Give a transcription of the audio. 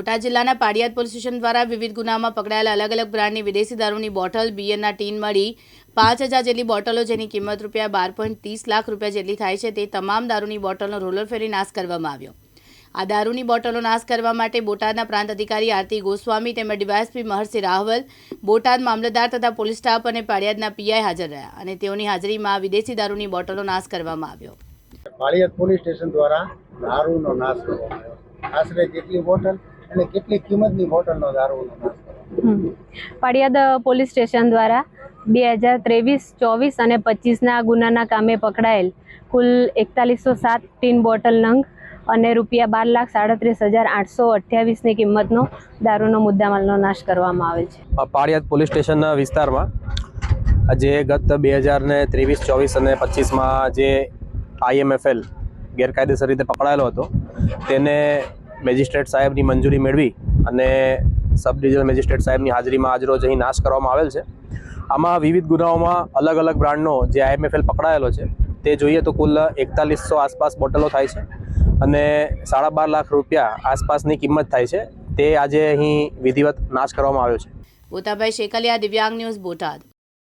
બોટાદ જિલ્લાના પાડિયાદ police station દ્વારા વિવિધ ગુનામાં પકડાયેલા અલગ અલગ બ્રાન્ડની વિદેશી દારૂની બોટલ, બિયરના ટીન મળી પાંચ હજાર જેટલી બોટલો જેની કિંમત રૂપિયા બાર પોઈન્ટ ત્રીસ લાખ રૂપિયા જેટલી થાય છે તે તમામ દારૂની બોટલનો રોલર ફેરી નાશ કરવામાં આવ્યો. આ દારૂની બોટલો નાશ કરવા માટે બોટાદના પ્રાંત અધિકારી આરતી ગોસ્વામી તેમજ ડીવાયએસપી મહર્ષિ રાહવલ, બોટાદ મામલતદાર તથા પોલીસ સ્ટાફ અને પાડિયાદના પીઆઈ હાજર રહ્યા અને તેઓની હાજરીમાં વિદેશી દારૂની બોટલો નાશ કરવામાં આવ્યો. પોલીસ સ્ટેશન દ્વારા દારૂનો નાશ કરવામાં આવ્યો. આશરે જેટલી બોટલ અને કેટલી કિંમતની બોટલનો દારૂનો નાશ પાડિયાદ પોલીસ સ્ટેશન દ્વારા બે હજાર ત્રેવીસ ચોવીસ અને પચીસના ગુનાના કામે પકડાયેલ કુલ એકતાલીસો સાત ટીન બોટલ નંગ અને રૂપિયા બાર લાખ સાડત્રીસ હજાર આઠસો અઠ્યાવીસની કિંમતનો દારૂનો મુદ્દામાલનો નાશ કરવામાં આવે છે. પાડિયાદ પાળિયાદ પોલીસ સ્ટેશનના વિસ્તારમાં જે ગત બે હજાર ને ત્રેવીસ ચોવીસ અને પચીસમાં જે આઈએમએફએલ ગેરકાયદેસર રીતે પકડાયેલો હતો તેને મેજિસ્ટ્રેટ સાહેબની મંજૂરી મેળવી અને સબ ડિવિઝનલ મેજિસ્ટ્રેટ સાહેબની હાજરીમાં આજરોજ અહીં નાશ કરવામાં આવેલ છે. આમાં વિવિધ ગુનાઓમાં અલગ અલગ બ્રાન્ડનો જે આઈએમએફએલ પકડાયેલો છે, તે જોઈએ તો કુલ એકતાલીસો આસપાસ બોટલો થાય છે અને સાડા બાર લાખ રૂપિયા આસપાસની કિંમત થાય છે. તે આજે અહીં વિધિવત નાશ કરવામાં આવ્યો છે. બોતાભાઈ શેકલિયા દિવ્યાંગ ન્યૂઝ બોટાદ.